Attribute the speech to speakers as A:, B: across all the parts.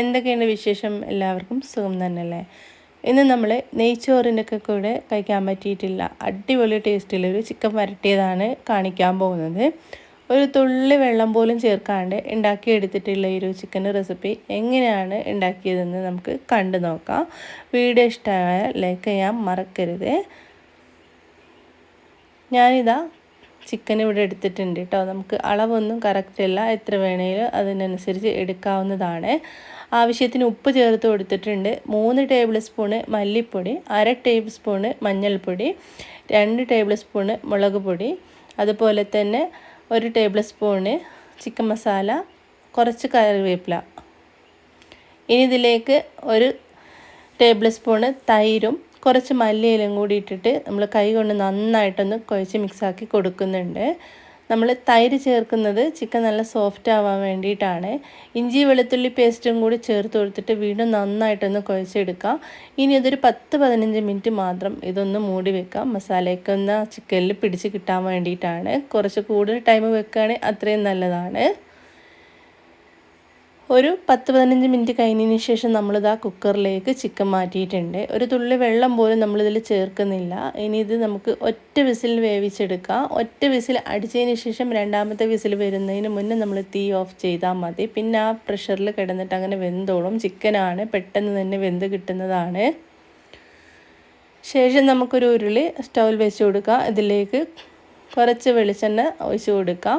A: എന്തൊക്കെയുണ്ട് വിശേഷം? എല്ലാവർക്കും സുഖം തന്നെയല്ലേ? ഇന്ന് നമ്മൾ നെയ്ച്ചോറിനൊക്കെ കൂടെ കഴിക്കാൻ പറ്റിയിട്ടില്ല. അടിപൊളി ടേസ്റ്റിലൊരു ചിക്കൻ വരട്ടിയതാണ് കാണിക്കാൻ പോകുന്നത്. ഒരു തുള്ളി വെള്ളം പോലും ചേർക്കാണ്ട് ഉണ്ടാക്കിയെടുത്തിട്ടുള്ള ഈ ഒരു ചിക്കൻ റെസിപ്പി എങ്ങനെയാണ് ഉണ്ടാക്കിയതെന്ന് നമുക്ക് കണ്ടു നോക്കാം. വീഡിയോ ഇഷ്ടമായ ലൈക്ക് ചെയ്യാൻ മറക്കരുത്. ഞാനിതാ ചിക്കൻ ഇവിടെ എടുത്തിട്ടുണ്ട് കേട്ടോ. നമുക്ക് അളവൊന്നും കറക്റ്റ് അല്ല. എത്ര വേണേലും അതിനനുസരിച്ച് എടുക്കാവുന്നതാണ്. ആവശ്യത്തിന് ഉപ്പ് ചേർത്ത് കൊടുത്തിട്ടുണ്ട്. മൂന്ന് ടേബിൾ സ്പൂണ് മല്ലിപ്പൊടി അര ടേബിൾ സ്പൂണ് മഞ്ഞൾപ്പൊടി രണ്ട് ടേബിൾ സ്പൂണ് മുളക് പൊടി അതുപോലെ തന്നെ ഒരു ടേബിൾ സ്പൂണ് ചിക്കൻ മസാല കുറച്ച് കറിവേപ്പില. ഇനി ഇതിലേക്ക് ഒരു ടേബിൾ സ്പൂണ് തൈരും കുറച്ച് മല്ലിയിലും കൂടി ഇട്ടിട്ട് നമ്മൾ കൈ കൊണ്ട് നന്നായിട്ടൊന്ന് കുഴച്ച് മിക്സാക്കി കൊടുക്കുന്നുണ്ട്. നമ്മൾ തൈര് ചേർക്കുന്നത് ചിക്കൻ നല്ല സോഫ്റ്റ് ആവാൻ വേണ്ടിയിട്ടാണ്. ഇഞ്ചി വെളുത്തുള്ളി പേസ്റ്റും കൂടി ചേർത്ത് കൊടുത്തിട്ട് വീണ്ടും നന്നായിട്ടൊന്ന് കുഴച്ചെടുക്കാം. ഇനി ഇതൊരു പത്ത് പതിനഞ്ച് മിനിറ്റ് മാത്രം ഇതൊന്ന് മൂടി വെക്കാം. മസാലയൊക്കെ ഒന്ന് ചിക്കനിൽ പിടിച്ച് കിട്ടാൻ വേണ്ടിയിട്ടാണ്. കുറച്ച് കൂടുതൽ ടൈം വെക്കുകയാണെങ്കിൽ അത്രയും നല്ലതാണ്. ഒരു പത്ത് പതിനഞ്ച് മിനിറ്റ് കഴിഞ്ഞതിന് ശേഷം നമ്മളിത് ആ കുക്കറിലേക്ക് ചിക്കൻ മാറ്റിയിട്ടുണ്ട്. ഒരു തുള്ളി വെള്ളം പോലും നമ്മളിതിൽ ചേർക്കുന്നില്ല. ഇനി ഇത് നമുക്ക് ഒറ്റ വിസിൽ വേവിച്ചെടുക്കാം. ഒറ്റ വിസിൽ അടിച്ചതിന് ശേഷം രണ്ടാമത്തെ വിസിൽ വരുന്നതിന് മുന്നേ നമ്മൾ തീ ഓഫ് ചെയ്താൽ മതി. പിന്നെ ആ പ്രഷറിൽ കിടന്നിട്ട് അങ്ങനെ വെന്തോളും. ചിക്കനാണ്. പെട്ടെന്ന് തന്നെ വെന്ത് കിട്ടുന്നതാണ്. ശേഷം നമുക്കൊരു ഉരുളി സ്റ്റൗവിൽ വെച്ച് കൊടുക്കുക ഇതിലേക്ക് കുറച്ച് വെളിച്ചെണ്ണ ഒഴിച്ച് കൊടുക്കാം.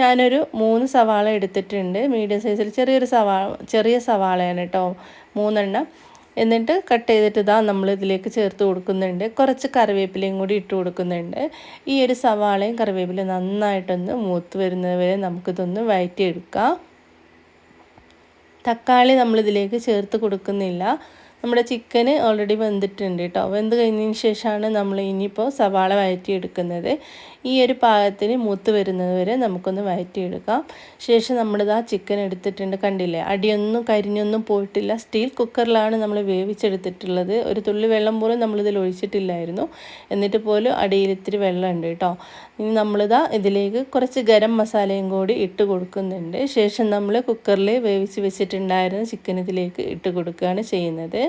A: ഞാനൊരു മൂന്ന് സവാള എടുത്തിട്ടുണ്ട്. മീഡിയം സൈസിൽ ചെറിയൊരു സവാള ചെറിയ സവാളയാണ് കേട്ടോ മൂന്നെണ്ണം. എന്നിട്ട് കട്ട് ചെയ്തിട്ട് ഇതാ നമ്മൾ ഇതിലേക്ക് ചേർത്ത് കൊടുക്കുന്നുണ്ട്. കുറച്ച് കറിവേപ്പിലയും കൂടി ഇട്ട് കൊടുക്കുന്നുണ്ട്. ഈ ഒരു സവാളയും കറിവേപ്പിലയും നന്നായിട്ടൊന്ന് മൂത്ത് വരുന്നത് വരെ നമുക്കിതൊന്ന് വഴറ്റിയെടുക്കാം തക്കാളി നമ്മളിതിലേക്ക് ചേർത്ത് കൊടുക്കുന്നില്ല. നമ്മുടെ ചിക്കന് ഓൾറെഡി വെന്തിട്ടുണ്ട് കേട്ടോ വെന്ത് കഴിഞ്ഞതിന് ശേഷമാണ് നമ്മൾ ഇനിയിപ്പോൾ സവാള വഴറ്റിയെടുക്കുന്നത്. ഈ ഒരു പാകത്തിന് മൂത്ത് വരുന്നത് വരെ നമുക്കൊന്ന് വഴറ്റിയെടുക്കാം. ശേഷം നമ്മളിത് ആ ചിക്കൻ എടുത്തിട്ടുണ്ട് കണ്ടില്ലേ? അടിയൊന്നും കരിഞ്ഞൊന്നും പോയിട്ടില്ല. സ്റ്റീൽ കുക്കറിലാണ് നമ്മൾ വേവിച്ചെടുത്തിട്ടുള്ളത്. ഒരു തുള്ളി വെള്ളം പോലും നമ്മളിതിൽ ഒഴിച്ചിട്ടില്ലായിരുന്നു. എന്നിട്ട് പോലും അടിയിൽ ഇത്തിരി വെള്ളമുണ്ട് കേട്ടോ ഇനി നമ്മളിതാ ഇതിലേക്ക് കുറച്ച് ഗരം മസാലയും കൂടി ഇട്ട് കൊടുക്കുന്നുണ്ട്. ശേഷം നമ്മൾ കുക്കറിൽ വേവിച്ച് വെച്ചിട്ടുണ്ടായിരുന്ന ചിക്കൻ ഇതിലേക്ക് ഇട്ട് കൊടുക്കുകയാണ് ചെയ്യുന്നത്.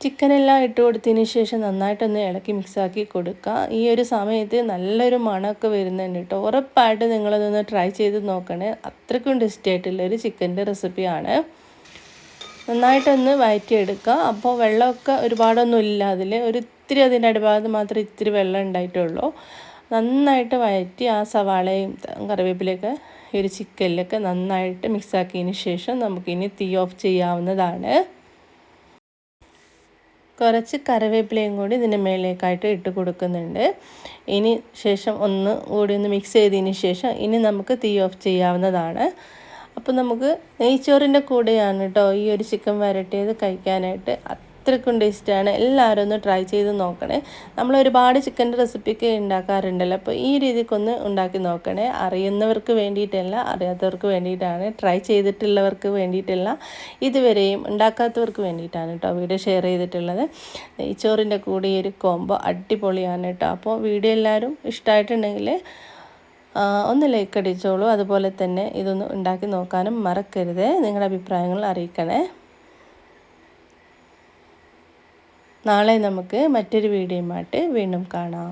A: ചിക്കനെല്ലാം ഇട്ട് കൊടുത്തതിന് ശേഷം നന്നായിട്ടൊന്ന് ഇളക്കി മിക്സാക്കി കൊടുക്കുക ഈ ഒരു സമയത്ത് നല്ലൊരു മണമൊക്കെ വരുന്നുണ്ട് കേട്ടോ ഉറപ്പായിട്ട് നിങ്ങളതൊന്ന് ട്രൈ ചെയ്ത് നോക്കണേ. അത്രയ്ക്കും ടേസ്റ്റി ആയിട്ടുള്ളൊരു ചിക്കന്റെ റെസിപ്പിയാണ് നന്നായിട്ടൊന്ന് വയറ്റിയെടുക്കുക അപ്പോൾ വെള്ളമൊക്കെ ഒരുപാടൊന്നും ഇല്ല അതിൽ. ഒരു ഇത്തിരി അതിന്റെ അടിഭാഗത്ത് മാത്രം ഇത്തിരി വെള്ളം ഉണ്ടായിട്ടുള്ളൂ. നന്നായിട്ട് വയറ്റി ആ സവാളയും കറിവേപ്പിലൊക്കെ ഈ ഒരു ചിക്കനിലൊക്കെ നന്നായിട്ട് മിക്സാക്കിയതിന് ശേഷം നമുക്കിനി തീ ഓഫ് ചെയ്യാവുന്നതാണ്. കുറച്ച് കറിവേപ്പിലയും കൂടി ഇതിന്റെ മേലേക്കായിട്ട് ഇട്ട് കൊടുക്കുന്നുണ്ട്. ഇനി ശേഷം ഒന്ന് കൂടി ഒന്ന് മിക്സ് ചെയ്തതിന് ശേഷം ഇനി നമുക്ക് തീ ഓഫ് ചെയ്യാവുന്നതാണ്. അപ്പോൾ നമുക്ക് നെയ്ച്ചോറിന്റെ കൂടെയാണ് കേട്ടോ ഈ ഒരു ചിക്കൻ വരട്ടിയത് കഴിക്കാനായിട്ട്. അത്രയ്ക്കും ടേസ്റ്റാണ് എല്ലാവരും ഒന്ന് ട്രൈ ചെയ്ത് നോക്കണേ. നമ്മൾ ഒരുപാട് ചിക്കന്റെ റെസിപ്പിക്ക് ഉണ്ടാക്കാറുണ്ടല്ലോ. അപ്പോൾ ഈ രീതിക്കൊന്ന് ഉണ്ടാക്കി നോക്കണേ. അറിയുന്നവർക്ക് വേണ്ടിയിട്ടല്ല അറിയാത്തവർക്ക് വേണ്ടിയിട്ടാണ്. ട്രൈ ചെയ്തിട്ടുള്ളവർക്ക് വേണ്ടിയിട്ടല്ല. ഇതുവരെയും ഉണ്ടാക്കാത്തവർക്ക് വേണ്ടിയിട്ടാണ് കേട്ടോ വീഡിയോ ഷെയർ ചെയ്തിട്ടുള്ളത്. നെയ്ച്ചോറിന്റെ കൂടെ ഒരു കോംബോ അടിപൊളിയാണ് കേട്ടോ. അപ്പോൾ വീഡിയോ എല്ലാവരും ഇഷ്ടമായിട്ടുണ്ടെങ്കിൽ ഒന്ന് ലൈക്ക് അടിച്ചോളൂ. അതുപോലെ തന്നെ ഇതൊന്ന് ഉണ്ടാക്കി നോക്കാനും മറക്കരുത്. നിങ്ങളുടെ അഭിപ്രായങ്ങൾ അറിയിക്കണേ. നാളെ നമുക്ക് മറ്റൊരു വീഡിയോയുമായിട്ട് വീണ്ടും കാണാം.